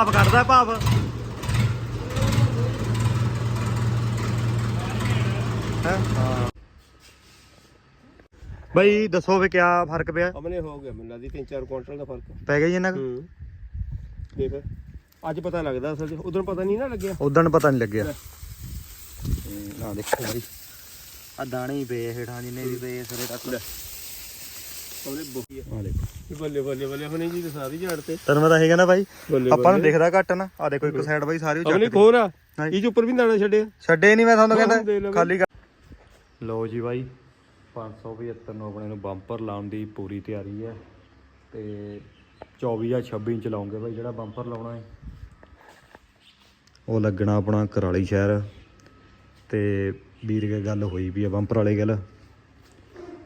ਭਾਵ ਕੱਢਦਾ ਭਾਵ ਹੈਂ? ਬਈ ਦੱਸੋ ਵੀ ਕਿਆ ਫ਼ਰਕ ਪਿਆ? ਅਮਨੇ ਹੋ ਗਿਆ ਮੈਨੂੰ ਲੱਗਦੀ 3-4 ਕੁਇੰਟਲ ਦਾ ਫ਼ਰਕ। ਪੈ ਗਿਆ ਜੀ ਇਹਨਾਂ ਹੂੰ। ਦੇਖ ਅੱਜ ਪਤਾ ਲੱਗਦਾ ਅਸਲ 'ਚ। ਉਦੋਂ ਪਤਾ ਨਹੀਂ ਨਾ ਲੱਗਿਆ। ਉਦੋਂ ਪਤਾ ਨਹੀਂ ਲੱਗਿਆ। ਆ ਦੇਖੋ ਬਈ। ਆ ਦਾਣੇ ਹੀ ਪਏ ਹੇਠਾਂ ਜਿੰਨੇ ਵੀ ਪਏ ਸਿਰੇ ਤੱਕ। ਉਹਨੇ ਬੋਕੀ ਆ। ਦੇਖੋ। ਬੱਲੇ ਬੱਲੇ ਬੱਲੇ ਅਮਨੇ ਜੀ ਤੇ ਸਾਰੀ ਝਾੜ ਤੇ। ਤੈਨੂੰ ਪਤਾ ਹੈਗਾ ਨਾ ਬਾਈ? ਬੱਲੇ ਆਪਾਂ ਨੂੰ ਦਿਖਦਾ ਘੱਟ ਨਾ। ਆ ਦੇਖੋ ਇੱਕ ਸਾਈਡ ਬਾਈ ਸਾਰੀ ਉਹ ਅਮਨੇ ਚੱਕ ਖੋਰ ਆ ਹਾਂਜੀ। ਇਹ ਚ ਉੱਪਰ ਵੀ ਦਾਣਾ ਛੱਡਿਆ। ਛੱਡੇ ਨਹੀਂ ਮੈਂ ਤੁਹਾਨੂੰ ਹਾਂ, ਦੇ ਕਹਿੰਦਾ ਲਓ ਖਾਲੀ ਕਰ। ਲਓ ਜੀ ਬਾਈ 575 ਨੂੰ ਆਪਣੇ ਨੂੰ ਬੰਪਰ ਲਾਉਣ ਦੀ ਪੂਰੀ ਤਿਆਰੀ ਹੈ। ਤੇ 24 ਜਾਂ 26 ਇੰਚ ਲਾਉਂਗੇ ਬਾਈ ਜਿਹੜਾ ਬੰਪਰ ਲਾਉਣਾ ਹੈ। ਉਹ ਲੱਗਣਾ ਆਪਣਾ ਕਰਾਲੀ ਸ਼ਹਿਰ। ਤੇ ਵੀਰ ਕੇ ਗੱਲ ਹੋਈ ਵੀ ਆ ਬੰਪਰ ਵਾਲੇ ਗੱਲ।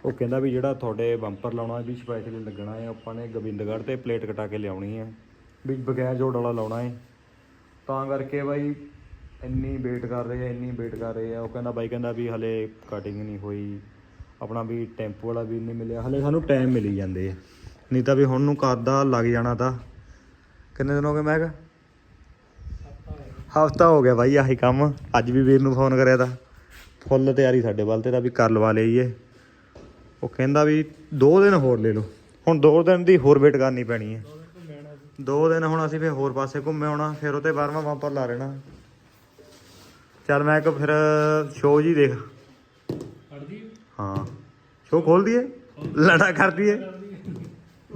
ਉਹ ਕਹਿੰਦਾ ਵੀ ਜਿਹੜਾ ਤੁਹਾਡੇ ਬੰਪਰ ਲਾਉਣਾ, ਵੀ ਸਪੈਸ਼ਲੀ ਲੱਗਣਾ ਹੈ, ਆਪਾਂ ਨੇ ਗੋਬਿੰਦਗੜ੍ਹ ਤੇ ਪਲੇਟ ਕਟਾ ਕੇ ਲਿਆਉਣੀ ਹੈ, ਵੀ ਬਗੈਰ ਜੋੜ ਵਾਲਾ ਲਾਉਣਾ ਹੈ। ਤਾਂ ਕਰਕੇ ਬਾਈ ਇੰਨੀ ਵੇਟ ਕਰ ਰਹੇ ਆ, ਇੰਨੀ ਵੇਟ ਕਰ ਰਹੇ ਆ। ਉਹ ਕਹਿੰਦਾ ਬਾਈ, ਕਹਿੰਦਾ ਵੀ ਹਲੇ ਕਟਿੰਗ ਨਹੀਂ ਹੋਈ। ਆਪਣਾ ਵੀ ਟੈਂਪੂ ਵਾਲਾ ਵੀ ਨਹੀਂ ਮਿਲਿਆ। ਹਲੇ ਸਾਨੂੰ ਟਾਈਮ ਮਿਲੀ ਜਾਂਦੇ ਆ। ਨਹੀਂ ਤਾਂ ਵੀ ਹੁਣ ਨੂੰ ਕਰਦਾ ਲੱਗ ਜਾਣਾ ਤਾਂ। ਕਿੰਨੇ ਦਿਨ ਹੋ ਗਏ ਮੈਂ ਕਿਹਾ? ਹਫਤਾ ਹੋ ਗਿਆ ਬਾਈ, ਆਹੀ ਕੰਮ। ਅੱਜ ਵੀ ਵੀਰ ਨੂੰ ਫੋਨ ਕਰਿਆ ਤਾਂ। ਫੁੱਲ ਤਿਆਰੀ ਸਾਡੇ ਵੱਲ ਤੇ ਦਾ ਵੀ ਕਰ ਲਵਾ ਲਈਏ। ਉਹ ਕਹਿੰਦਾ ਵੀ 2 ਦਿਨ ਹੋਰ ਲੈ ਲਓ। ਹੁਣ 2 ਦਿਨ ਦੀ ਹੋਰ ਵੇਟ ਕਰਨੀ ਪੈਣੀ ਹੈ। ਦੋ ਦਿਨ ਹੁਣ ਅਸੀਂ ਫੇਰ ਹੋਰ ਪਾਸੇ ਘੁੰਮੇ ਆਉਣਾ ਫਿਰ ਉਤੇ 12ਵਾਂ ਬੰਪਰ ਲਾ ਲੈਣਾ। ਚੱਲ ਮੈਂ ਕਿ ਫਿਰ ਸ਼ੋਅ ਜੀ ਦੇਖ। ਹਾਂ। ਸ਼ੋਅ ਖੋਲ ਦਈਏ ਲੜਾ ਕਰਦੀ ਦਈਏ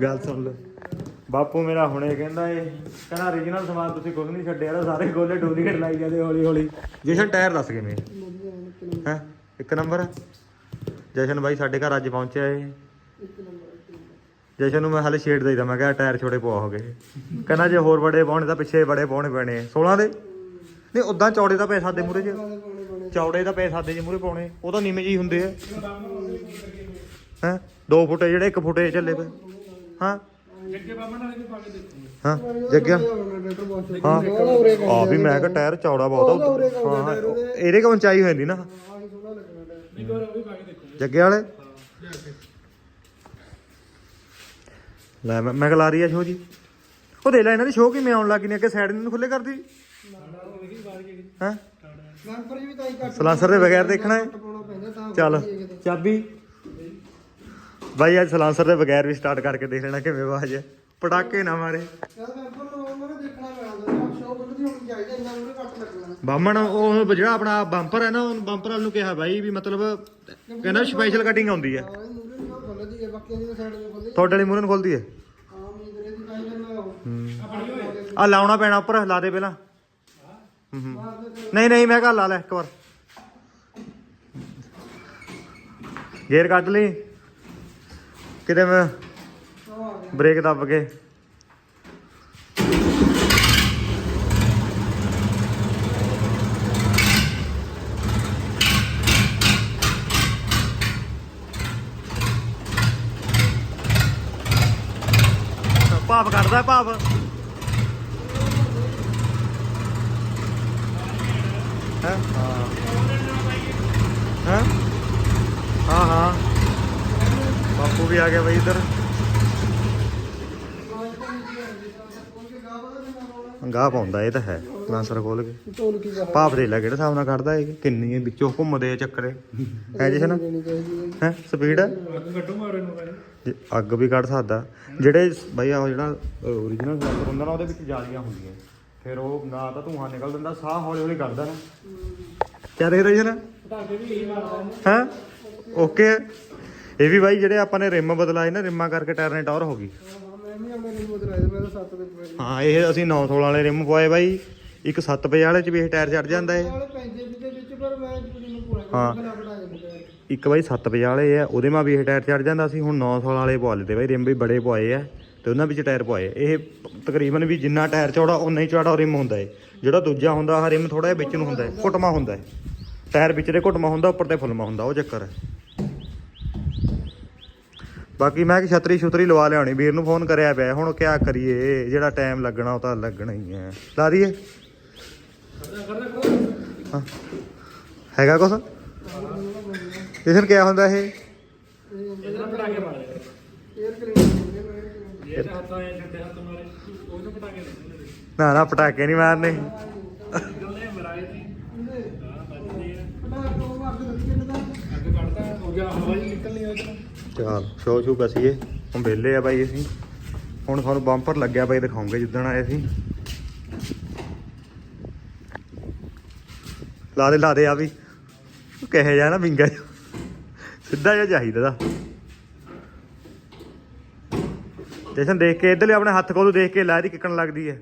ਗੱਲ ਸੁਣ ਲੈ। ਬਾਪੂ ਮੇਰਾ ਹੁਣੇ ਕਹਿੰਦਾ ਏ, ਕਹਿੰਦਾ origignal ਸਮਾਨ ਤੁਸੀਂ ਕੁਝ ਨਹੀਂ ਛੱਡਿਆ ਨਾ ਸਾਰੇ ਗੋਲੇ ਡੁਪਲੀਕੇਟ ਲਾਈ ਜਾਂਦੇ ਹੌਲੀ ਹੌਲੀ ਜਸ਼ਨ ਟਾਇਰ ਦੱਸ ਕਿਵੇਂ? ਹੈ? ਇੱਕ ਨੰਬਰ ਹੈ ਜਸ਼ਨ ਬਾਈ ਸਾਡੇ ਘਰ ਅੱਜ ਪਹੁੰਚਿਆ ਏ। ਜਸ਼ਨ ਨੂੰ ਮੈਂ ਹਾਲੇ ਛੇੜ ਦੇਈਦਾ, ਮੈਂ ਕਿਹਾ ਟਾਇਰ ਛੋਟੇ ਪਵਾ ਕਹਿੰਦਾ ਜੇ ਹੋਰ ਬੜੇ ਪਾਉਣੇ ਤਾਂ ਪਿੱਛੇ ਬੜੇ ਪਾਉਣੇ ਪੈਣੇ 16 ਦੇ? ਨਹੀਂ ਉਦਾਂ ਚੌੜੇ ਤਾਂ ਪਏ ਸਾਡੇ ਮੂਰੇ 'ਚ। ਚੌੜੇ ਤਾਂ ਪਏ ਸਾਡੇ 'ਚ ਮੂਰੇ ਪਾਉਣੇ। ਉਹ ਤਾਂ ਨੀਵੇਂ ਜਿਹੀ ਹੁੰਦੇ ਆ। ਹੈ? 2 ਫੁੱਟੇ ਜਿਹੜੇ 1 ਫੁੱਟੇ ਚੱਲੇ ਪਏ। ਹਾਂ? ਹਾਂ? ਜੱਗਿਆ? ਹਾਂ? ਆ ਵੀ ਮੈਂ ਕਿਹਾ ਟਾਇਰ ਚੌੜਾ ਬਹੁਤ ਆ। ਹਾਂ, ਇਹਦੇ ਕੋਲ ਉਚਾਈ ਹੋ ਜਾਂਦੀ ਨਾ। ਜੱਗੇ ਵਾਲੇ? ਲੈ ਮੈਂ ਮੈਂ ਕਲਾ ਰਹੀ ਆ ਸ਼ੋ ਜੀ। ਉਹ ਦੇ ਲੈ ਇਹਨਾਂ ਦੀ ਸ਼ੋ ਕਿਵੇਂ ਆਉਣ ਲੱਗੀ ਨੇ, ਅੱਗੇ ਸਾਈਡ ਨੂੰ ਖੁੱਲੇ ਕਰਦੀ ਹਾਂ ਨੰਬਰ ਵੀ ਤਾਂ ਹੀ? ਘੱਟ ਸਲਾਂਸਰ ਦੇ ਬਗੈਰ ਦੇਖਣਾ ਹੈ। ਚੱਲ। ਚਾਬੀ। ਬਾਈ, ਅੱਜ ਸਲਾਂਸਰ ਦੇ ਬਗੈਰ ਵੀ ਸਟਾਰਟ ਕਰਕੇ ਦੇਖ ਲੈਣਾ ਕਿਵੇਂ ਆਵਾਜ਼ ਹੈ। ਪਟਾਕੇ ਨਾ ਮਾਰੇ ਯਾਰ ਨੰਬਰ ਨੂੰ ਉਹਨਾਂ ਨੂੰ ਦੇਖਣਾ ਪੈਂਦਾ ਸ਼ੋਅ ਬੰਦ ਦੀ ਹੋਣੀ ਚਾਹੀਦੀ ਇੰਨਾ ਉਹਨੇ ਘੱਟ ਲੱਗਣਾ ਬਾਹਮਣ ਉਹ ਜਿਹੜਾ ਆਪਣਾ ਬੰਪਰ ਹੈ ਨਾ ਉਹ ਬੰਪਰ ਵਾਲ ਨੂੰ ਕਿਹਾ ਬਾਈ ਵੀ ਮਤਲਬ ਕਹਿੰਦਾ ਸਪੈਸ਼ਲ ਕਟਿੰਗ ਆਉਂਦੀ ਹੈ। ਤੁਹਾਡੇ ਵਾਲੀ ਮੂਰਨ ਖੁੱਲਦੀ ਹੈ? ਆ ਲਾਉਣਾ ਪੈਣਾ ਉੱਪਰ ਲਾ ਦੇ ਪਹਿਲਾਂ। ਨਹੀਂ ਨਹੀਂ ਮੈਂ ਕਹਾ ਲਾ ਲੈ ਇੱਕ ਵਾਰ। ਗੇਅਰ ਕੱਢ ਲਈ। ਕਿਤੇ ਮੈਂ ਬ੍ਰੇਕ ਦੱਬ ਕੇ। ਭਾਵ ਕੱਢਦਾ ਭਾਵ ਹੈ? ਹਾਂ? ਹਾਂ ਹਾਂ। ਬਾਪੂ ਵੀ ਆ ਗਿਆ ਬਈ ਇੱਧਰ। ਗਾਹ ਪਾਉਂਦਾ, ਇਹ ਤਾਂ ਹੈ। ਲਾਂਸਰ ਖੋਲ ਕੇ। ਢੋਲ ਕੀ ਬਾਹਰ ਭਾਪ ਦੇ ਲੈ ਕਿਹੜੇ ਹਿਸਾਬ ਨਾਲ ਕੱਢਦਾ ਇਹ? ਕਿੰਨੀ ਹੈ ਵਿੱਚੋਂ ਘੁੰਮਦੇ ਆ ਚੱਕਰੇ। ਹੈ ਜਿਸ ਨਾ ਦੇਣੀ ਚਾਹੀਦੀ ਹੈ ਹੈ? ਸਪੀਡ? ਅੱਗ ਵੀ ਕੱਢ ਸਕਦਾ। ਜਿਹੜੇ ਬਈ ਆਹ ਜਿਹੜਾ origignal ਸੈਂਸਰ ਹੁੰਦਾ ਨਾ ਉਹਦੇ ਵਿੱਚ ਜਾਲੀਆਂ ਹੁੰਦੀਆਂ। ਫਿਰ ਉਹ ਨਾ ਤਾਂ ਧੂਆਂ ਨਿਕਲ ਦਿੰਦਾ ਸਾਹ ਹੌਲੀ ਹੌਲੀ ਕੱਢਦਾ ਨਾ। ਕਿਆ ਦੇਖ ਰਹੇ ਜਨ ਹਾਂ? ਓਕੇ। ਇਹ ਵੀ ਬਾਈ ਜਿਹੜੇ ਆਪਾਂ ਨੇ ਰਿਮ ਬਦਲਾਏ ਨਾ ਰਿਮਾਂ ਕਰਕੇ ਟਾਇਰ ਨੇ ਟੌਰ ਹੋ ਗਈ। ਹਾਂ ਮੈਂ ਵੀ ਆਪਣੇ ਰਿਮ ਬਦਲਾਏ ਤੇ ਮੈਂ ਤਾਂ 7 ਦੇ ਪਏ ਹਾਂ। ਇਹ ਅਸੀਂ 916 ਵਾਲੇ ਰਿਮ ਪਵਾਏ ਬਾਈ। ਇੱਕ 7 ਪਏ ਵਾਲੇ ਚ ਵੀ ਇਹ ਟਾਇਰ ਚੜ ਜਾਂਦਾ ਪੈਂਦੇ ਵਿੱਚ ਪਰ ਮੈਂ ਹਾਂ। ਬਣਾ ਬਣਾ ਜਾਂਦਾ ਇੱਕ ਬਾਈ 7 ਵਜੇ ਵਾਲੇ ਆ ਉਹਦੇ ਮਾ ਵੀ ਇਹ ਟਾਇਰ ਚੜ ਜਾਂਦਾ ਸੀ ਹੁਣ 916 ਵਾਲੇ ਪਵਾ ਲਏ ਤੇ ਬਾਈ ਰਿਮ ਵੀ ਬੜੇ ਪਵਾਏ ਆ ਤੇ ਉਹਨਾਂ ਵਿੱਚ ਟਾਇਰ ਪਵਾਏ ਇਹ ਤਕਰੀਬਨ ਵੀ ਜਿੰਨਾ ਟਾਇਰ ਚੌੜਾ ਉਨਾ ਹੀ ਚੌੜਾ ਰਿਮ ਹੁੰਦਾ ਏ। ਜਿਹੜਾ ਦੂਜਾ ਹੁੰਦਾ ਆਹ ਰਿਮ ਥੋੜਾ ਜਿਹਾ ਵਿੱਚ ਨੂੰ ਹੁੰਦਾ ਏ ਘੁੱਟਮਾ ਹੁੰਦਾ ਏ। ਟਾਇਰ ਵਿੱਚ ਦੇ ਘੁੱਟਮਾ ਹੁੰਦਾ ਉੱਪਰ ਤੇ ਫੁੱਲਮਾ ਹੁੰਦਾ ਉਹ ਚੱਕਰ ਹੈ ਬਾਕੀ ਮੈਂ ਕਿ ਛਤਰੀ ਛੁਤਰੀ ਲਵਾ ਲਿਆਉਣੀ ਵੀਰ ਨੂੰ ਫੋਨ ਕਰਿਆ ਪਿਆ ਹੁਣ ਕਿਆ ਕਰੀਏ ਜਿਹੜਾ ਟਾਈਮ ਲੱਗਣਾ ਉਹ ਤਾਂ ਲੱਗਣਾ ਹੀ ਹੈ ਲਾ ਦਈਏ। ਹਾਂ। ਹੈਗਾ ਕੁਛ? ਇਸਨ ਕਿਆ ਹੁੰਦਾ ਇਹ? ਨਾ ਨਾ, ਪਟਾਕੇ ਨਹੀਂ ਮਾਰਨੇ। ਚਲ ਸ਼ੋ ਸ਼ੂ ਕਸੀਏ। ਹੁਣ ਵਿਹਲੇ ਆ ਬਾਈ ਅਸੀਂ। ਹੁਣ ਤੁਹਾਨੂੰ ਬੰਪਰ ਲੱਗਿਆ ਬਾਈ, ਦਿਖਾਉਂਗੇ ਜਿੱਦਣ ਆਏ ਸੀ ਲਾ ਦੇ ਲਾ ਦੇ ਆ ਵੀ। ਕਹੇ ਜਾ ਨਾ ਵਿੰਗਾ ਸਿੱਧਾ ਜਿਹਾ ਚਾਹੀਦਾ ਦਾ। ਜਸ਼ਨ ਦੇਖ ਕੇ ਇੱਧਰਲੇ ਆਪਣੇ ਹੱਥ ਕੋਲ ਦੇਖ ਕੇ ਲਾਰੀ ਕਿੱਕਣ ਲੱਗਦੀ ਹੈ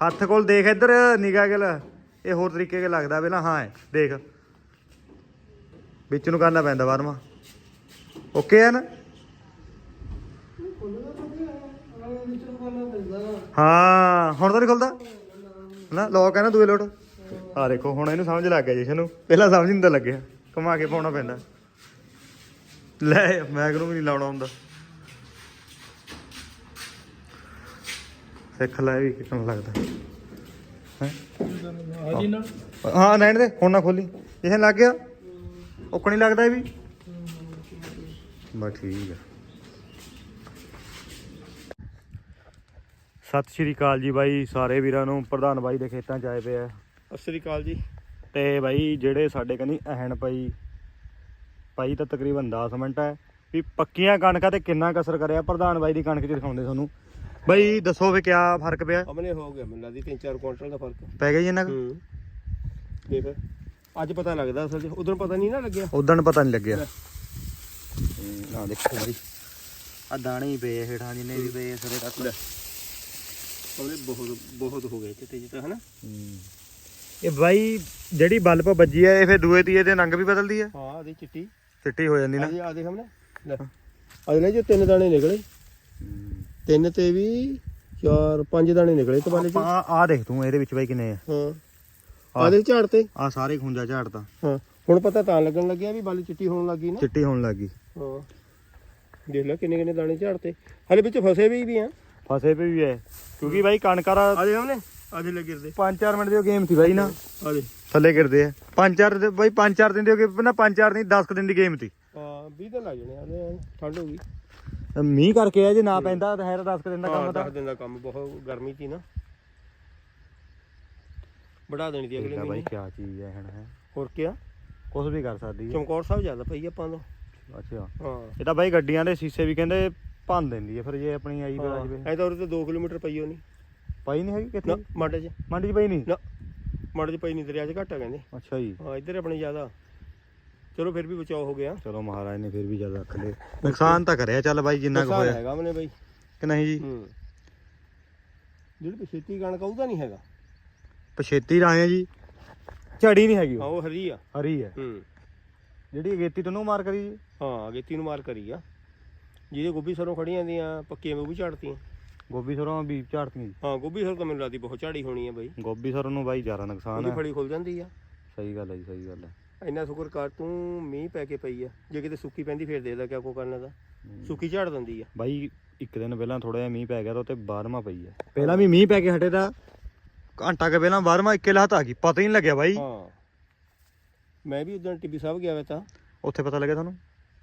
ਹੱਥ ਕੋਲ ਦੇਖ ਇੱਧਰ, ਨਿਗਾਹ ਗਿਲ ਇਹ ਹੋਰ ਤਰੀਕੇ ਕੇ ਲੱਗਦਾ ਪਹਿਲਾਂ, ਹਾਂ ਹੈ ਦੇਖ। ਵਿੱਚ ਨੂੰ ਕਰਨਾ ਪੈਂਦਾ ਬਾਰਮਾ ਓਕੇ ਹੈ ਨਾ? ਹਾਂ, ਹੁਣ ਤਾਂ ਨਹੀਂ ਖੁੱਲਦਾ। ਨਾ ਲੋਕ ਹੈ ਨਾ ਦੂਏ ਲੋਟ। ਆ ਦੇਖੋ ਹੁਣ ਇਹਨੂੰ ਸਮਝ ਲੱਗ ਗਿਆ ਜਸ਼ਨ ਨੂੰ ਪਹਿਲਾਂ ਸਮਝ ਨਹੀਂ ਤਾਂ ਲੱਗਿਆ। ਘੁਮਾ ਕੇ ਪਾਉਣਾ ਪੈਂਦਾ। ਲੈ ਮੈਗ ਨੂੰ ਵੀ ਨਹੀਂ ਲਾਉਣਾ ਹੁੰਦਾ। ਸਿੱਖ ਲੈ ਵੀ ਕਿਵੇਂ ਲੱਗਦਾ। ਹੈ? ਹਾਂ ਨੈਣ ਦੇ ਹੁਣ ਨਾ ਖੋਲੀ। ਜਸ਼ਨ ਲੱਗ ਗਿਆ। ਔਕਣੀ ਲੱਗਦਾ ਇਹ ਵੀ? ਬਸ ਠੀਕ ਆ। ਸਤਿ ਸ਼੍ਰੀ ਅਕਾਲ ਜੀ ਬਾਈ ਸਾਰੇ ਵੀਰਾਂ ਨੂੰ। ਪ੍ਰਧਾਨ ਬਾਈ ਦੇ ਖੇਤਾਂ ਚ ਆਏ ਪਏ ਆ। ਸਤਿ ਸ੍ਰੀ ਅਕਾਲ ਜੀ। ਤੇ ਬਾਈ ਜਿਹੜੇ ਸਾਡੇ ਕਨੀ ਅਹਣ ਪਈ ਪਾਈ ਤਾਂ ਤਕਰੀਬਨ 10 ਮਿੰਟ ਹੈ। ਵੀ ਪੱਕੀਆਂ ਕਣਕਾਂ ਤੇ ਕਿੰਨਾ ਕਸਰ ਕਰਿਆ ਪ੍ਰਧਾਨ ਬਾਈ ਦੀ ਕਣਕ ਚ ਦਿਖਾਉਂਦੇ ਤੁਹਾਨੂੰ ਬਾਈ ਦੱਸੋ ਵੀ ਕਿਆ ਫ਼ਰਕ ਪਿਆ? ਅਮਨੇ ਹੋ ਗਿਆ ਮੈਨੂੰ ਲੱਗਦੀ 3-4 ਕੁਇੰਟਲ ਦਾ ਫ਼ਰਕ। ਪੈ ਗਿਆ ਜੀ ਇਹਨਾਂ ਹੂੰ। ਦੇਖ। ਅੱਜ ਪਤਾ ਲੱਗਦਾ ਅਸਲ 'ਚ ਉਦੋਂ ਪਤਾ ਨਹੀਂ ਨਾ ਲੱਗਿਆ। ਉਦੋਂ ਪਤਾ ਨਹੀਂ ਲੱਗਿਆ। ਆ ਦੇਖੋ ਬਾਈ। ਆ ਦਾਣੇ ਹੀ ਪਏ ਹੇਠਾਂ ਜਿੰਨੇ ਵੀ ਪਏ ਸਿਰੇ ਤੱਕ। ਉਹਦੇ ਬਹੁਤ ਬਹੁਤ ਹੋ ਗਏ ਕਿਤੇ ਜਿੱਤਾ ਹਨਾ? ਇਹ ਬਾਈ ਜਿਹੜੀ ਬਲਬ ਵੱਜੀ ਆ ਇਹ ਫਿਰ ਦੂਏ ਤੀਏ ਦੇ ਨੰਗ ਵੀ ਬਦਲਦੀ ਆ। ਹਾਂ ਆਦੀ ਚਿੱਟੀ। ਚਿੱਟੀ ਹੋ ਜਾਂਦੀ ਨਾ। ਆ ਆ ਦੇਖ ਹਮਨੇ। ਲੈ। ਅਜਲੇ ਜੋ ਤਿੰਨ ਦਾਣੇ ਨਿਕਲੇ। ਤਿੰਨ ਤੇ ਵੀ ਚਾਰ ਪੰਜ ਦਾਣੇ ਨਿਕਲੇ ਤਬਾਲੇ ਚ। ਆ ਆ ਦੇਖ ਤੂੰ ਇਹਦੇ ਵਿੱਚ ਬਾਈ ਕਿੰਨੇ ਆ? ਹਾਂ। ਆਦੇ ਝਾੜ ਤੇ। ਆ ਸਾਰੇ ਖੁੰਝਾ ਝਾੜਤਾ। ਹਾਂ। ਹੁਣ ਪਤਾ ਤਾਂ ਲੱਗਣ ਲੱਗਿਆ ਵੀ ਬਲ ਚਿੱਟੀ ਹੋਣ ਲੱਗੀ ਨਾ। ਚਿੱਟੀ ਹੋਣ ਲੱਗੀ ਹਾਂ। ਦੇਖ ਲੈ ਕਿੰਨੇ ਕਿੰਨੇ ਦਾਣੇ ਝਾੜ ਤੇ। ਹਲੇ ਵਿੱਚ ਫਸੇ ਵੀ ਵੀ ਆ। ਫਸੇ ਪਏ ਵੀ ਐ ਕਿਉਂਕਿ ਬਾਈ ਕਣਕਾਂ ਦਾ ਆਦੇ ਹਮਨੇ ਆਦੇ ਲੱਗੇ ਰਦੇ 5-4 ਮਿੰਟ ਦੀ ਗੇਮ ਸੀ ਬਾਈ ਨਾ। ਆਦੇ ਥੱਲੇ ਗਿਰਦੇ ਆ। 5-4 ਦੇ ਬਾਈ 5-4 ਦਿਨ ਦੀ ਹੋ ਗਈ ਨਾ 5-4 ਨਹੀਂ 10 ਦਿਨ ਦੀ ਗੇਮ ਸੀ। ਹਾਂ 20 ਦਿਨ ਲੱਗ ਜਾਣੇ ਆਦੇ ਠੰਡ ਹੋ ਗਈ। ਮੀਂਹ ਕਰਕੇ ਆ ਜੇ ਨਾ ਪੈਂਦਾ ਤਾਂ ਹੈ ਤਾਂ 10 ਦਿਨ ਦਾ ਹਾਂ ਕੰਮ ਤਾਂ। 10 ਦਿਨ ਦਾ ਕੰਮ ਬਹੁਤ ਗਰਮੀ ਸੀ ਨਾ। ਬੜਾ ਦੇਣੀ ਦੀ ਅਗਲੇ ਆ ਬਾਈ ਮਹੀਨੇ। ਕਿਆ ਚੀਜ਼ ਹੈ ਹਣ ਹੋਰ ਕੀ ਕੁਝ ਵੀ ਕਰ ਸਕਦੀ ਹੈ ਚਮਕੌਰ ਸਾਹਿਬ ਜ਼ਿਆਦਾ ਪਈ ਆਪਾਂ ਤੋਂ ਅੱਛਾ। ਹਾਂ। ਇਹ ਤਾਂ ਬਾਈ ਗੱਡੀਆਂ ਦੇ ਸ਼ੀਸ਼ੇ ਵੀ ਕਹਿੰਦੇ ਭੰਨ ਦਿੰਦੀ ਹੈ ਫਿਰ ਜੇ ਆਪਣੀ ਆਈ ਪਾ ਜਵੇ ਐ ਤਾਂ ਉਰੇ ਤੋਂ 2 ਕਿਲੋਮੀਟਰ ਪਈ ਹੋਣੀ। ਪਾਈ ਨਹੀਂ ਹੈਗੀ ਨਾ ਕਿੱਥੇ ਮਾਡੇ 'ਚ ਮੰਡੀ 'ਚ ਪਈ ਨਹੀਂ ਨਾ ਮਾਡੇ 'ਚ ਪਈ ਨਹੀਂ ਦਰਿਆ 'ਚ ਘੱਟ ਆ ਕਹਿੰਦੇ। ਅੱਛਾ ਜੀ। ਹਾਂ ਇੱਧਰ ਆਪਣੇ ਜ਼ਿਆਦਾ। ਚਲੋ ਫਿਰ ਵੀ ਬਚਾਓ ਹੋ ਗਿਆ। ਚਲੋ ਮਹਾਰਾਜ ਨੇ ਫਿਰ ਵੀ ਜ਼ਿਆਦਾ ਰੱਖ ਲਏ। ਨੁਕਸਾਨ ਤਾਂ ਕਰਿਆ ਚੱਲ ਬਾਈ ਜਿੰਨਾ ਕੁ ਨੁਕਸਾਨ ਹੋਇਆ। ਹੈਗਾ ਮਨੇ ਬਾਈ। ਕਿ ਨਹੀਂ ਜੀ? ਹੂੰ। ਜਿਹੜੀ ਪਛੇਤੀ ਕਣਕ ਉਹਦਾ ਨਹੀਂ ਹੈਗਾ। ਪਛੇਤੀ ਰਾਏ ਆ ਜੀ। ਝੜੀ ਨਹੀਂ ਹੈਗੀ ਹਾਂ ਉਹ ਉਹ ਹਰੀ ਆ। ਹਰੀ ਹੈ ਹੂੰ। ਜਿਹੜੀ ਅਗੇਤੀ ਤੈਨੂੰ ਮਾਰ ਕਰੀ ਜੀ। ਹਾਂ ਅਗੇਤੀ ਨੂੰ ਮਾਰ ਕਰੀ ਆ। ਜਿਹਦੇ ਗੋਭੀ ਸਰੋਂ ਖੜੀਆਂ ਦੀਆਂ ਪੱਕੀਆਂ ਉਹ ਵੀ ਝਾੜਤੀਆਂ। ਗੋਭੀ ਸਰੋਂ ਵੀ ਝਾੜਤੀਆਂ ਹਾਂ ਗੋਭੀ ਸਰੋਂ ਤਾਂ ਮੈਨੂੰ ਲੱਗਦੀ ਬਹੁਤ ਝਾੜੀ ਹੋਣੀ ਆ ਬਾਈ। ਗੋਭੀ ਸਰੋਂ ਨੂੰ ਬਾਈ ਜ਼ਿਆਦਾ ਨੁਕਸਾਨ ਉਹਦੀ ਹੈ ਫੜੀ ਖੁੱਲ ਜਾਂਦੀ ਆ। ਸਹੀ ਗੱਲ ਹੈ ਜੀ ਸਹੀ ਗੱਲ ਹੈ ਇੰਨਾ ਸ਼ੁਕਰ ਕਰ ਤੂੰ ਮੀਂਹ ਪੈ ਕੇ ਪਈ ਆ। ਜੇ ਕਿਤੇ ਸੁੱਕੀ ਪੈਂਦੀ ਫਿਰ ਦੇਖਦਾ ਕਿਆ ਕੋ ਕਰਨਾ ਦਾ। ਸੁੱਕੀ ਝਾੜ ਦਿੰਦੀ ਆ। ਬਾਈ ਇੱਕ ਦਿਨ ਪਹਿਲਾਂ ਥੋੜਾ ਜਿਹਾ ਮੀਂਹ ਪੈ ਗਿਆ ਤਾਂ ਉੱਤੇ 12ਵਾਂ ਪਈ ਹੈ। ਪਹਿਲਾਂ ਵੀ ਮੀਂਹ ਪੈ ਕੇ ਹਟੇ ਤਾਂ ਘੰਟਾ ਕੇ ਪਹਿਲਾਂ 12ਵਾਂ ਇੱਕੇ ਲਾਤ ਆ ਗਈ ਪਤਾ ਹੀ ਨਹੀਂ ਲੱਗਿਆ ਬਾਈ। ਹਾਂ। ਮੈਂ ਵੀ ਉਦੋਂ ਟਿੱਬੀ ਸਾਹਿਬ ਗਿਆ ਵਾ ਤਾਂ। ਉੱਥੇ ਪਤਾ ਲੱਗਿਆ ਤੁਹਾਨੂੰ?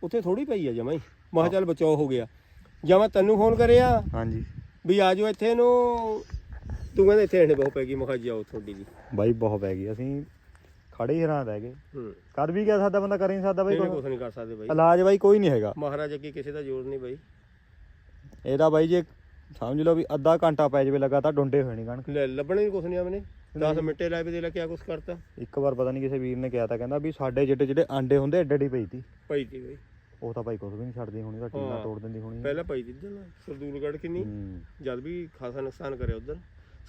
ਉੱਥੇ ਥੋੜੀ ਪਈ ਆ ਜਮਾਂ ਹੀ। ਮੈਂ ਚੱਲ ਬਚਾਓ ਹੋ ਗਿਆ। ਜਾਂ ਮੈਂ ਤੈਨੂੰ ਫੋਨ ਕਰਿਆ। ਹਾਂਜੀ। ਵੀ ਆ ਜਾਓ ਇੱਥੇ ਨੂੰ ਤੂੰ ਕਹਿੰਦਾ ਇੱਥੇ ਹਣੇ ਬਹੁਤ ਪੈ ਗਈ ਮੈਂ ਕਿਹਾ ਜਾਓ ਤੁਹਾਡੀ ਜੀ। ਬਾਈ ਬਹੁਤ ਪੈ ਗਈ। ਅਸੀਂ ਖੜੇ ਹੀ ਹੈਰਾਨ ਰਹਿ ਗਏ। ਹੂੰ। ਕਰ ਵੀ ਗਿਆ ਸਾਡਾ ਬੰਦਾ ਕਰ ਹੀ ਨਹੀਂ ਸਕਦਾ ਬਾਈ ਇਹਨੇ ਕੁਛ। ਕੁਝ ਨਹੀਂ ਕਰ ਸਕਦੇ ਬਾਈ। ਇਲਾਜ ਬਾਈ ਕੋਈ ਨਹੀਂ ਹੈਗਾ। ਮਹਾਰਾਜ ਅੱਗੇ ਕਿਸੇ ਦਾ ਜ਼ੋਰ ਨਹੀਂ ਬਾਈ। ਇਹਦਾ ਬਾਈ ਜੇ ਸਮਝ ਲਓ ਵੀ ਅੱਧਾ ਘੰਟਾ ਪੈ ਜਾਵੇ ਲਗਾਤਾਰ ਡੁੰਡੇ ਹੋਏ ਨਹੀਂ ਕਣਕ। ਲੈ ਲੱਭਣੇ ਕੁਝ ਨਹੀਂ ਆਵਨੇ 10 ਮਿੰਟੇ ਲਾਏ ਵੀ ਦੇ ਲੈ ਕਿਆ ਕੁਛ ਕਰਤਾ। ਇੱਕ ਵਾਰ ਪਤਾ ਨਹੀਂ ਕਿਸੇ ਵੀਰ ਨੇ ਕਿਹਾ ਤਾਂ ਕਹਿੰਦਾ ਵੀ ਸਾਡੇ ਜਿਹੜੇ ਜਿਹੜੇ ਆਂਡੇ ਹੁੰਦੇ ਪਈ ਤੀ। ਪਈ ਤੀ ਬਾਈ। ਉਹ ਤਾਂ ਭਾਈ ਕੁਝ ਵੀ ਨਹੀਂ ਛੱਡਦੀ ਹੋਣੀ ਤਾਂ ਟੀਨਾ ਹਾਂ। ਤੋੜ ਦਿੰਦੀ ਹੋਣੀ ਪਹਿਲਾਂ ਪਈ ਤੀ ਇੱਧਰ ਸਰਦੂਲਗੜ੍ਹ ਕਿੰਨੀ ਹੂੰ। ਜਦ ਵੀ ਖਾਸਾ ਨੁਕਸਾਨ ਕਰਿਆ ਉਧਰ।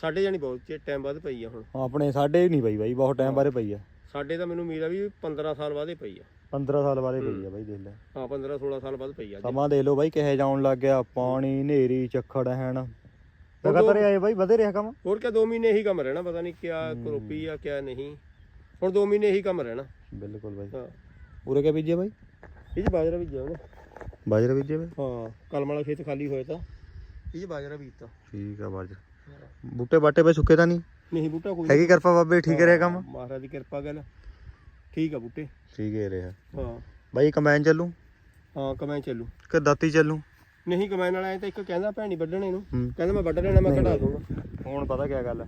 ਸਾਡੇ ਜਾਨੀ ਬਹੁਤ ਚਿਰ ਟਾਈਮ ਬਾਅਦ ਪਈ ਆ ਹੁਣ। ਆਪਣੇ ਸਾਡੇ ਨਹੀਂ ਪਈ ਬਾਈ ਬਹੁਤ ਟਾਈਮ ਬਾਰੇ ਪਈ ਆ। ਸਾਡੇ ਤਾਂ ਮੈਨੂੰ ਉਮੀਦ ਆ ਵੀ 15 ਸਾਲ ਬਾਅਦ ਹੀ ਪਈ ਆ। 15 ਸਾਲ ਬਾਅਦ ਹੀ ਪਈ ਆ ਬਾਈ ਦੇਖ ਲੈ। ਹਾਂ 15 16 ਸਾਲ ਬਾਅਦ ਪਈ ਆ। ਅੱਜ। ਸਮਾਂ ਦੇ ਲਓ ਬਾਈ ਕਿਹੇ ਜਾਉਣ ਲੱਗ ਗਿਆ ਪਾਣੀ ਹਨੇਰੀ ਚੱਖੜ ਹੈਣ ਲਗਾਤਾਰ ਆਏ ਬਾਈ ਵਧੇ ਰਿਹਾ ਕੰਮ? ਹੋਰ ਕਿਆ 2 ਮਹੀਨੇ ਇਹੀ ਕੰਮ ਰਹਿਣਾ ਪਤਾ ਨਹੀਂ ਕਿਆ ਕਰੋਪੀ ਆ ਕਿਆ ਨਹੀਂ। ਹੁਣ 2 ਮਹੀਨੇ ਇਹੀ ਕੰਮ ਰਹਿਣਾ। ਬਿਲਕੁਲ ਬਾਈ। ਹਾਂ। ਪੂਰੇ ਕਿਆ ਬੀਜਿਆ ਬਾਈ? ਇਹ ਚ ਬਾਜਰਾ ਬੀਜਿਆ ਉਹਨੇ। ਬਾਜਰਾ ਬੀਜਿਆ ਬਾਈ ਹਾਂ ਕਲਮ ਵਾਲਾ ਖੇਤ ਖਾਲੀ ਹੋਇਆ ਤਾਂ। ਇਹ ਚ ਬਾਜਰਾ ਬੀਜਤਾ। ਠੀਕ ਆ ਬਾਜਰਾ। ਬੂਟੇ ਬਾਟੇ ਬਾਈ ਸੁੱਕੇ ਤਾਂ ਨਹੀਂ? ਨਹੀਂ ਬੂਟਾ ਕੋਈ ਹੈਗੀ ਕਿਰਪਾ ਬਾਬੇ ਠੀਕ ਰਿਹਾ ਕੰਮ? ਮਹਾਰਾਜ ਦੀ ਕਿਰਪਾ ਗੱਲ। ਠੀਕ ਆ ਬੂਟੇ। ਠੀਕ ਹੀ ਰਿਹਾ। ਹਾਂ। ਬਾਈ ਕਮੈਨ ਚੱਲੂ? ਹਾਂ ਕਮੈਂ ਚੱਲੂ। ਕਿ ਦਾਤੀ ਚੱਲੂ? ਨਹੀਂ ਕਮੈਨ ਵਾਲਾ ਐ ਤਾਂ ਇੱਕ ਕਹਿੰਦਾ ਭੈਣੀ ਵੱਢਣੇ ਨੂੰ। ਕਹਿੰਦਾ ਮੈਂ ਵੱਢ ਲੈਣਾ ਮੈਂ ਕਢਾ ਦੂੰਗਾ ਹੁਣ ਪਤਾ ਕੀ ਗੱਲ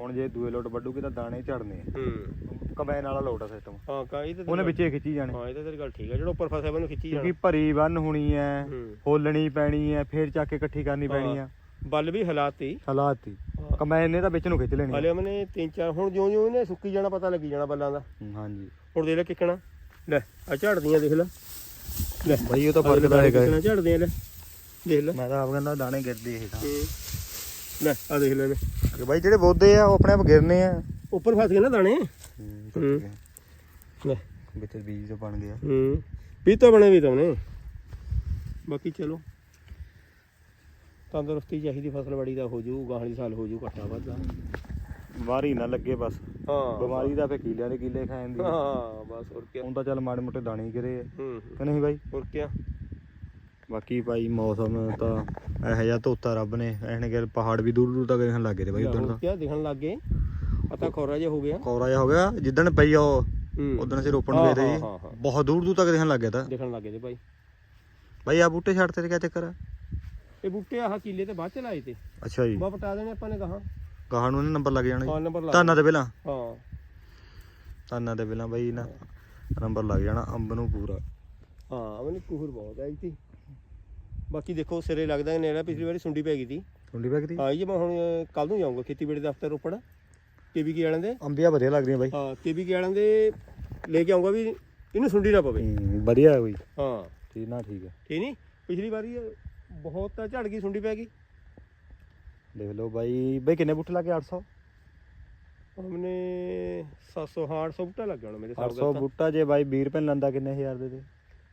ਹੁਣ ਜੇ ਦੂਏ ਲੋਟ ਵੱਡੂਗੀ ਤਾਂ ਦਾਣੇ ਝੜਨੇ ਹੂੰ। ਕੰਬਾਈਨ ਵਾਲਾ ਲੋਟ ਆ ਸਿਸਟਮ ਹਾਂ ਕਾਈ ਤੇ ਉਹਨੇ ਵਿੱਚੇ ਖਿੱਚੀ ਜਾਣੇ। ਹਾਂ ਇਹ ਤਾਂ ਤੇਰੀ ਗੱਲ ਠੀਕ ਹੈ ਜਿਹੜਾ ਉੱਪਰ ਫਸਿਆ ਉਹਨੂੰ ਖਿੱਚੀ ਜਾਣਾ। ਕਿਉਂਕਿ ਭਰੀ ਬੰਨ ਹੋਣੀ ਹੈ ਹੂੰ। ਹੋਲਣੀ ਪੈਣੀ ਹੈ ਫੇਰ ਚੱਕ ਕੇ ਇਕੱਠੀ ਕਰਨੀ ਪੈਣੀ ਆ। ਬੱਲ ਵੀ ਹਲਾਤੀ। ਹਾਲਾਤ। ਕੰਬਾਈਨ ਨੇ ਤਾਂ ਵਿੱਚ ਨੂੰ ਖਿੱਚ ਲੈਣੀ ਆ। ਹਲੇ ਉਹਨੇ ਤਿੰਨ ਚਾਰ ਹੁਣ ਜਿਉਂ ਜਿਉਂ ਇਹਨੇ ਸੁੱਕੀ ਜਾਣਾ ਪਤਾ ਲੱਗੀ ਜਾਣਾ ਬੱਲਾਂ ਦਾ। ਹਾਂਜੀ। ਹੁਣ ਦੇਖ ਲੈ ਕਿੱਕਣਾ। ਲੈ ਆ ਝੜਦੀਆਂ ਦੇਖ ਲੈ। ਲੈ। ਬਈ ਉਹ ਤਾਂ ਫ਼ਰਕ ਤਾਂ ਹੈਗਾ। ਕਿੱਕਣਾ ਝੜਦੀਆਂ ਲੈ ਦੇਖ ਲੈ। ਮੈਂ ਤਾਂ ਆਪ ਕਹਿੰਦਾ ਦਾਣੇ ਗਿਰਦੇ ਇਹ ਤਾਂ। ਹੂੰ। ਲੈ ਆ ਦੇਖ ਲੈ ਲੈ ਕਿ ਬਾਈ ਜਿਹੜੇ ਬੋਦੇ ਆ ਉਹ ਆਪਣੇ ਆਪ ਗਿਰਨੇ ਆ। ਉੱਪਰ ਫਸ ਗਏ ਨਾ ਦਾਣੇ? ਹੂੰ ਲੈ। ਵਿੱਚ ਬੀਜ ਤਾਂ ਬਣ ਗਿਆ। ਹੂੰ। ਵੀ ਤਾਂ ਬਣੇ ਵੀ ਤਾਂ ਨੇ ਬਾਕੀ ਚਲੋ। ਤੰਦਰੁਸਤੀ ਚਾਹੀਦੀ ਫਸਲ ਬੜੀ ਦਾ ਹੋ ਜੂ ਗਾਹਲੀ ਸਾਲ ਹੋ ਜੂ ਘੱਟਾ ਵੱਧਾ ਵਾਰੀ ਨਾ ਲੱਗੇ ਬਸ। ਹਾਂ। ਬਿਮਾਰੀ ਦਾ ਫੇ ਕੀਲਿਆਂ ਦੇ ਕੀਲੇ ਖਾ ਜਾਂਦੀ ਆ। ਹਾਂ ਬਸ ਹੋਰ ਕੀ ਹੁਣ ਤਾਂ ਚੱਲ ਮਾੜੇ ਮੋਟੇ ਦਾਣੇ ਗਿਰੇ ਆ। ਹੂੰ। ਕਿ ਨਹੀਂ ਬਾਈ? ਹੋਰ ਕੀ ਬਾਕੀ ਭਾਈ ਮੌਸਮ ਤਾਂ ਇਹੋ ਜਿਹਾ ਧੋਤਾ ਰੱਬ ਨੇ। ਐਹਨੇ ਕਿ ਪਹਾੜ ਵੀ ਦੂਰ ਦੂਰ ਤੱਕ ਦਿਖਣ ਲੱਗੇ ਤੇ ਬਾਈ ਉਦੋਂ ਤਾਂ। ਕੀ ਦਿਖਣ ਲੱਗ ਪਤਾ ਖੋਰਾ ਜਿਹਾ ਹੋ ਗਿਆ। ਕੋਰਾ ਜਿਹਾ ਹੋ ਗਿਆ। ਜਿੱਦਣ ਪਈ ਆ ਉਹ ਹੂੰ। ਉਦੋਂ ਅਸੀਂ ਰੋਪਣ ਹਾਂ, ਗਏ ਤੇ ਹਾਂ। ਬਹੁਤ ਦੂਰ ਦੂਰ ਤੱਕ ਦਿਖਣ ਲੱਗ ਗਿਆ ਤਾਂ। ਦਿਖਣ ਲੱਗ ਤੇ ਭਾਈ। ਬਾਈ ਆ ਬੂਟੇ ਛੱਡ ਤੇ ਕਿਆ ਚੱਕਰ ਆ? ਇਹ ਬੂਟੇ ਆਹ ਕੀਲੇ ਤੇ ਬਾਅਦ ਚ ਲਾਏ ਤੇ। ਅੱਛਾ ਜੀ। ਬਾ ਪਟਾ ਦੇਣੇ ਆਪਾਂ ਨੇ ਕਹਾ ਗਾਹਾਂ ਨੂੰ ਇਹਨੇ ਨੰਬਰ ਲੱਗ ਜਾਣਾ। ਨੰਬਰ ਲਾ ਧਾਨਾਂ ਦੇ ਪਹਿਲਾਂ। ਹਾਂ। ਧਾਨਾਂ ਦੇ ਪਹਿਲਾਂ ਬਾਈ ਨਾ ਨੰਬਰ ਲੱਗ ਜਾਣਾ ਅੰਬ ਨੂੰ ਪੂਰਾ। ਹਾਂ ਮੈਨੂੰ ਕੁਹਰ ਬਹੁਤ ਆਈ ਸੀ ਬਾਕੀ ਦੇਖੋ ਸਿਰੇ ਲੱਗਦਾ ਨੇੜਾ ਪਿਛਲੀ ਵਾਰੀ ਸੁੰਡੀ ਪੈ ਗਈ ਸੀ ਸੁੰਡੀ ਬੈਗ ਦੀ ਹਾਂ ਜੀ ਮੈਂ ਹੁਣ ਕੱਲ ਨੂੰ ਜਾਊਂਗਾ ਖੇਤੀਬਾੜੀ ਦਫ਼ਤਰ ਰੋਪੜ। ਕੇਬੀਕੇ ਵਾਲਿਆਂ ਦੇ? ਅੰਬੀਆਂ ਵਧੀਆ ਲੱਗ ਰਹੀਆਂ ਬਾਈ। ਹਾਂ ਕੇਬੀਕੇ ਵਾਲਿਆਂ ਦੇ ਲੈ ਕੇ ਆਊਂਗਾ ਵੀ ਇਹਨੂੰ ਸੁੰਡੀ ਨਾ ਪਵੇ। ਹੂੰ, ਵਧੀਆ ਹੋਈ ਹਾਂ। ਠੀਕ ਨਾ ਠੀਕ ਹੈ। ਠੀਕ ਨਹੀਂ? ਪਿਛਲੀ ਵਾਰੀ ਬਹੁਤ ਤਾਂ ਝੜ ਗਈ ਸੁੰਡੀ ਪੈ ਗਈ। ਦੇਖ ਲਓ ਬਾਈ ਬਾਈ ਕਿੰਨੇ ਬੂਟੇ ਲੱਗੇ? 800 ਹਮਨੇ 700 ਹਾਂ 800 ਬੂਟਾ ਲੱਗ ਜਾਣਾ ਮੇਰੇ ਹਿਸਾਬ 800 ਨਾਲ ਤਾਂ। ਬੂਟਾ ਜੇ ਬਾਈ 20 ਰੁਪਏ ਲੈਂਦਾ ਕਿੰਨੇ ਹਜ਼ਾਰ ਦੇ ਦੇ?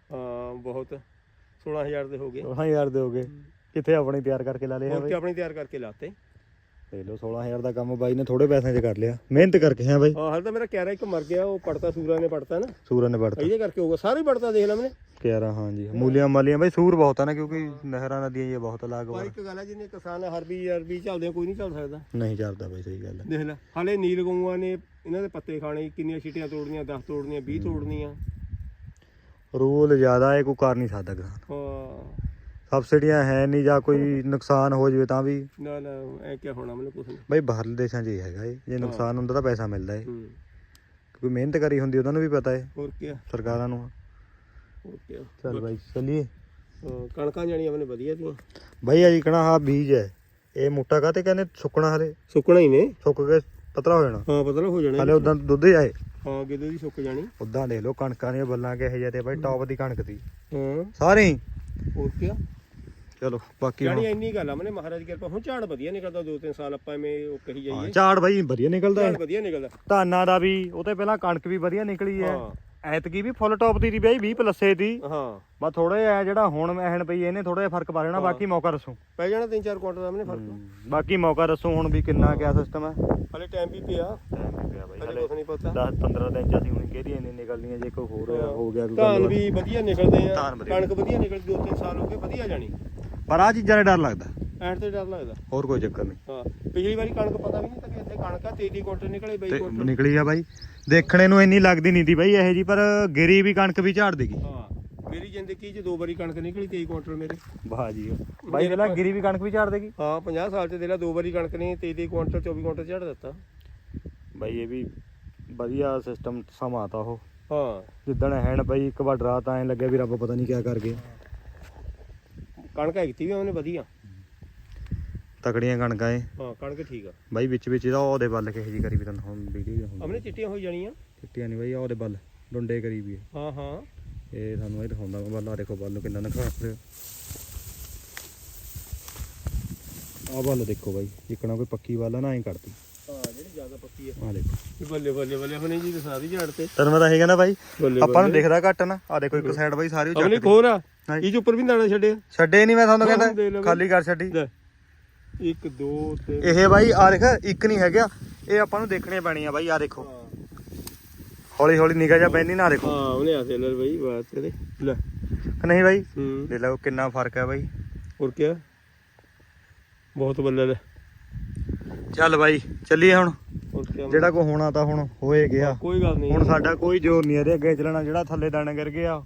ਹਾਂ ਬਹੁਤ। 16000 ਦੇ ਹੋ ਗਏ। 16000 ਦੇ ਹੋਗੇ ਕਿੱਥੇ ਆਪਣੀ ਤਿਆਰ ਕਰਕੇ ਲਾ ਲਿਆ ਹੋਰ ਬਾਈ? ਕੀ ਆਪਣੀ ਤਿਆਰ ਕਰਕੇ ਲਾਤੇ। ਦੇਖ ਲਓ 16000 ਦਾ ਕੰਮ ਬਾਈ ਨੇ ਥੋੜੇ ਪੈਸਿਆਂ 'ਚ ਕਰ ਲਿਆ। ਮਿਹਨਤ ਕਰਕੇ ਹੈ ਬਾਈ? ਹਾਂ ਹਾਲ ਤਾਂ ਮੇਰਾ ਕੈਰਾ ਇੱਕ ਮਰ ਗਿਆ ਉਹ ਪੜਤਾ ਸੂਰਾ ਨੇ ਪੜਤਾ ਨਾ। ਸੂਰਨ ਨੇ ਵੜਤਾ ਇਹਦੇ ਕਰਕੇ ਹੋਊਗਾ ਸਾਰੇ ਪੜਤਾ ਦੇਖ ਲੈ ਮੈਨੇ। ਕਿਆਰਾ ਹਾਂ ਜੀ ਮੂਲੀਆਂ ਮਾਲੀਆਂ ਬਾਈ ਸੂਰ ਬਹੁਤ ਆ ਨਾ ਕਿਉਂਕਿ ਨਹਿਰਾਂ ਨਦੀਆਂ ਇਹ ਬਹੁਤ ਲਾਗ ਪਰ ਇੱਕ ਗੱਲ ਹੈ ਜਿੰਨੇ ਕਿਸਾਨ ਹਰਬੀ ਅਰਬੀ ਚੱਲਦੇ ਆ, ਕੋਈ ਨਹੀਂ ਚੱਲ ਸਕਦਾ। ਨਹੀਂ ਚੱਲਦਾ ਬਾਈ ਸਹੀ ਗੱਲ ਹੈ ਦੇਖ ਲੈ ਹਾਲੇ ਨੀਲ ਗਊਆਂ ਨੇ ਇਹਨਾਂ ਦੇ ਪੱਤੇ ਖਾਣੇ ਕਿੰਨੀਆਂ ਛੀਟੀਆਂ ਤੋੜਨੀਆਂ 10 ਤੋੜਨੀਆਂ 20 ਤੋੜਨੀਆਂ। ਰੂਲ ਜ਼ਿਆਦਾ ਹੈ ਕੋਈ ਕਰ ਨਹੀਂ ਸਕਦਾ ਕਿਸਾਨ। ਹਾਂ। ਸਬਸਿਡੀਆਂ ਹੈ ਨਹੀਂ ਜਾਂ ਕੋਈ ਨੁਕਸਾਨ ਹੋ ਜਾਵੇ ਤਾਂ ਵੀ। ਨਾ ਨਾ ਐ ਕੀ ਹੋਣਾ ਮੈਨੂੰ ਕੁਛ ਨਹੀਂ। ਬਾਈ ਬਾਹਰਲੇ ਦੇਸ਼ਾਂ 'ਚ ਹੈਗਾ ਏ ਜੇ ਨੁਕਸਾਨ ਹੁੰਦਾ ਤਾਂ ਪੈਸਾ ਮਿਲਦਾ ਏ। ਹੂੰ। ਕਿਉਂਕਿ ਮਿਹਨਤ ਕਰੀ ਹੁੰਦੀ ਉਹਨਾਂ ਨੂੰ ਵੀ ਪਤਾ ਏ। ਹੋਰ ਕੀ ਸਰਕਾਰਾਂ ਨੂੰ। ਹੋਰ ਕੀ ਚੱਲ ਬਾਈ ਚੱਲੀਏ। ਕਣਕਾਂ ਜਾਣੀਆਂ ਮੈਨੇ ਵਧੀਆ ਦੀਆਂ। ਬਾਈ ਆ ਜੀ ਕਹਣਾ ਹਾਂ ਬੀਜ ਹੈ ਇਹ ਮੋਟਾ ਕਾਤੇ ਕਹਿੰਦੇ? ਸੁੱਕਣਾ ਹਲੇ। ਸੁੱਕਣਾ ਹੀ ਨੇ। ਸੁੱਕ ਕੇ ਪਤਲਾ ਹੋ ਜਾਣਾ। ਹਾਂ ਪਤਾ ਨਾ ਹੋ ਜਾਣਾ ਹਲੇ ਉਦਾਂ ਦੁੱਧ ਹੀ ਆਏ ਹਾਂ ਕਿਦੋਂ ਦੀ ਸੁੱਕ ਜਾਣੀ। ਉਦਾਂ ਦੇਖ ਲਓ ਕਣਕਾਂ ਦੀਆਂ ਬੱਲਾਂ ਕਿਹੋ ਜਿਹੇ ਤੇ ਬਾਈ ਟੌਪ ਦੀ ਕਣਕ ਦੀ। ਹਾਂ। ਸਾਰੇ ਹੀ। ਹੋਰ ਕੀ ਚਲੋ ਬਾਕੀ ਜਾਣੀ ਹੁਣ ਇੰਨੀ ਗੱਲ ਆ ਮੈਨੇ ਮਹਾਰਾਜ ਦੀ ਕਿਰਪਾ ਹੁਣ ਝਾੜ ਵਧੀਆ ਨਿਕਲਦਾ ਦੋ ਤਿੰਨ ਸਾਲ ਆਪਾਂ ਐਵੇਂ ਉਹ ਕਹੀ ਹਾਂ, ਜਾਈਏ ਝਾੜ ਬਾਈ ਵਧੀਆ ਨਿਕਲਦਾ। ਝਾੜ ਹੈ ਵਧੀਆ ਨਿਕਲਦਾ। ਧਾਨਾਂ ਦਾ ਵੀ ਉਹ ਤੇ ਪਹਿਲਾਂ ਕਣਕ ਵੀ ਵਧੀਆ ਨਿਕਲੀ ਹੈ ਹਾਂ। ਐਤਕੀ ਵੀ ਫੁੱਲ ਟੌਪ ਦੀ ਦੀ ਬਾਈ 20 ਪਲੱਸੇ ਦੀ ਹਾਂ। ਬਸ ਥੋੜੇ ਜਿਹਾ ਜਿਹੜਾ ਹੁਣ ਮਹਿਣ ਪਈ ਇਹਨੇ ਥੋੜਾ ਜਿਹਾ ਫ਼ਰਕ ਪਾ ਲੈਣਾ ਬਾਕੀ ਮੌਕਾ ਦੱਸੋ। ਪੈ ਜਾਣਾ ਤਿੰਨ ਚਾਰ ਕੁਆਂਟਲ ਦਾ ਮੈਨੇ ਫ਼ਰਕ। ਬਾਕੀ ਮੌਕਾ ਦੱਸੋ ਹੁਣ ਵੀ ਕਿੰਨਾ ਕਿਆ ਸਿਸਟਮ ਹੈ ਹਲੇ ਟਾਈਮ ਵੀ ਪਿਆ। ਪਿਆ ਬਾਈ ਹਲੇ ਕੁਛ ਨਹੀਂ ਪਤਾ। 10 15 ਦਿਨ ਚ ਅਸੀਂ ਹੁਣ ਕਿਹੜੀ ਇੰਨੀ ਨਿਕਲਣੀਆਂ ਜੇ ਕੋਈ ਹੋਰ ਹੋ। ਗਿਆ ਕੋਈ ਧਾਨ। ਵੀ ਵਧੀਆ ਨਿਕਲਦੇ ਆ। ਧਾਨ ਵਧੀਆ। ਕਣਕ ਵਧੀਆ ਨਿਕਲਦੀ ਦੋ ਤਿੰਨ ਸਾਲ ਹੋ ਗਏ ਵਧੀਆ ਜਾਣੀ। ਪਰ ਆ ਚੀਜ਼ਾਂ ਦਾ ਡਰ ਲੱਗਦਾ। ਐਂਡ ਤੇ ਡਰ ਲੱਗਦਾ। ਹੋਰ ਕੋਈ ਚੱਕਰ ਨਹੀਂ। ਹਾਂ ਪਿਛਲੀ ਵਾਰੀ ਕਣਕ ਪਤਾ ਵੀ ਨਹੀਂ ਤਾਂ ਕਿ ਇੱਥੇ ਕਣਕ ਆ 33 ਕੁਆਂਟਲ ਨਿਕਲੇ 22 ਤੇ ਨਿਕਲੀ ਆ ਬਾਈ। ਦੇਖਣੇ ਨੂੰ ਇੰਨੀ ਲੱਗਦੀ ਨਹੀਂ ਦੀ ਬਾਈ ਇਹ ਜੀ ਪਰ ਗਿਰੀ ਵੀ ਕਣਕ ਵੀ ਝਾੜ ਦੇਗੀ। ਹਾਂ ਮੇਰੀ ਜ਼ਿੰਦਗੀ 'ਚ ਦੋ ਵਾਰੀ ਕਣਕ ਨਿਕਲੀ 23 ਕੁਆਂਟਲ ਮੇਰੇ। ਵਾਹ ਜੀ ਬਾਈ ਇਹਦਾ ਗਿਰੀ ਵੀ ਕਣਕ ਵੀ ਝਾੜ ਦੇਗੀ? ਹਾਂ 50 ਸਾਲ 'ਚ ਦੇ ਲਾ ਦੋ ਵਾਰੀ ਕਣਕ ਨੇ 23 ਕੁਆਂਟਲ 24 ਕੁਆਂਟਲ ਝੜ ਦਿੱਤਾ। ਬਾਈ ਇਹ ਵੀ ਵਧੀਆ ਸਿਸਟਮ ਸਮਾਂ ਤਾ ਉਹ। ਹਾਂ। ਜਿੱਦਣ ਹੈਣ ਬਾਈ ਇੱਕ ਵਾਰ ਰਾਤ ਐਂ ਲੱਗਿਆ ਵੀ ਰੱਬ ਪਤਾ ਨਹੀਂ ਕਿਆ ਕਰ ਗਏ ਕਣਕ ਹੈਗੀ ਵੀ ਉਹਨੇ ਵਧੀਆ। ਤਕੜੀਆਂ ਕਣਕਾਂ ਏ ਹਾਂ ਕਣਕ ਠੀਕ ਆ। ਬਾਈ ਵਿੱਚ ਵਿੱਚ ਇਹਦਾ ਉਹਦੇ ਬੱਲ ਕਿਹੋ ਜੀ ਕਰੀ ਵੀ ਤੈਨੂੰ ਹੁਣ ਵੀਡੀਓ ਹੁਣ ਅਮਨੇ ਚਿੱਟੀਆਂ ਹੋਈ ਜਾਣੀਆਂ। ਚਿੱਟੀਆਂ ਨਹੀਂ ਬਾਈ ਉਹਦੇ ਬੱਲ ਡੁੰਡੇ ਕਰੀ ਵੀ ਇਹ। ਹਾਂ ਹਾਂ। ਇਹ ਤੁਹਾਨੂੰ ਇਹ ਦਿਖਾਉਂਦਾ ਮੈਂ ਬੱਲ ਆ ਦੇਖੋ ਬੱਲ ਨੂੰ ਕਿੰਨਾ ਨਖਾ ਰਿਹਾ। ਆਹ ਬੱਲ ਦੇਖੋ ਬਾਈ ਇਕਣਾ ਕੋਈ ਪੱਕੀ ਬੱਲ ਆ ਨਾ ਐਂ ਕੱਢਦੀ ਹਾਂ ਜਿਹੜੀ ਜ਼ਿਆਦਾ ਪੱਕੀ ਆ ਆਹ ਦੇਖੋ ਬੱਲੇ ਬੱਲੇ ਬੱਲੇ ਹੁਣੇ ਜੀ ਤੇ ਸਾਰੀ ਝਾੜ ਤੇ। ਤੈਨੂੰ ਮੈਂ ਤਾਂ ਇਹ ਕਹਿੰਦਾ ਬਾਈ ਬੱਲੇ ਆਪਾਂ ਨੂੰ ਦਿਖਦਾ ਘੱਟ ਨਾ। ਆ ਦੇਖੋ ਇੱਕ ਸਾਈਡ ਬਾਈ ਸਾਰੀ ਉਹ ਅਮਨੇ ਚੱਕ ਖੋਰ ਆ। ਹਾਂਜੀ। ਇਹ 'ਚ ਉੱਪਰ ਵੀ ਦਾਣਾ ਛੱਡਿਆ। ਛੱਡੇ ਨਹੀਂ ਮੈਂ ਤੁਹਾਨੂੰ ਹਾਂ, ਦੇ ਕਹਿੰਦਾ ਲਓ ਖਾਲੀ ਕਰ ਛੱਡੀ। ਲੈ। 1 2 3 ਇਹ ਬਾਈ ਆ ਦੇਖ ਇੱਕ ਨਹੀਂ ਹੈਗਾ। ਇਹ ਆਪਾਂ ਨੂੰ ਦੇਖਣੇ ਪੈਣੀ ਆ ਬਾਈ ਆ ਦੇਖੋ। ਹਾਂ। ਹੌਲੀ ਹੌਲੀ ਨਿਗਾਹ ਜਾ ਪੈਣੀ ਨਾ ਦੇਖੋ। ਹਾਂ ਉਹਨੇ ਆ ਸੇਲਰ ਬਈ ਬਾਤ ਕਰੇ। ਲੈ। ਕਿ ਨਹੀਂ ਬਾਈ? ਹੂੰ। ਦੇਖ ਲਓ ਕਿੰਨਾ ਫ਼ਰਕ ਹੈ ਬਾਈ। ਹੋਰ ਕੀ ਬਹੁਤ ਬੱਲੇ ਲੈ। ਚੱਲ ਬਾਈ ਚੱਲੀਏ ਹੁਣ। ਜਿਹੜਾ ਕੋ ਹੋਣਾ ਤਾਂ ਹੁਣ ਹੋਏ ਗਿਆ। ਕੋਈ ਗੱਲ ਨਹੀਂ। ਹੁਣ ਸਾਡਾ ਕੋਈ ਜ਼ੋਰ ਨਹੀਂ ਇਹਦੇ ਅੱਗੇ ਚੱਲਣਾ ਜਿਹੜਾ ਥੱਲੇ ਦਾਣਾ ਗਿਰ ਗਿਆ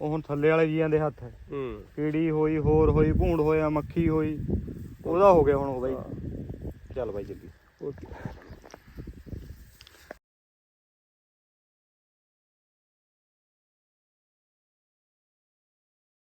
ਉਹ ਹੁਣ ਥੱਲੇ ਵਾਲੇ ਜੀਆਂ ਦੇ ਹੱਥ ਹੈ। ਹੂੰ। ਕੀੜੀ ਹੋਈ ਹੋਰ ਹੋਈ ਭੂੰਡ ਹੋਇਆ ਮੱਖੀ ਹੋਈ ਉਹਦਾ ਹੋ ਗਿਆ ਹੁਣ ਉਹ ਬਾਈ। ਚੱਲ ਬਾਈ ਚੱਲੀ ਓਕੇ।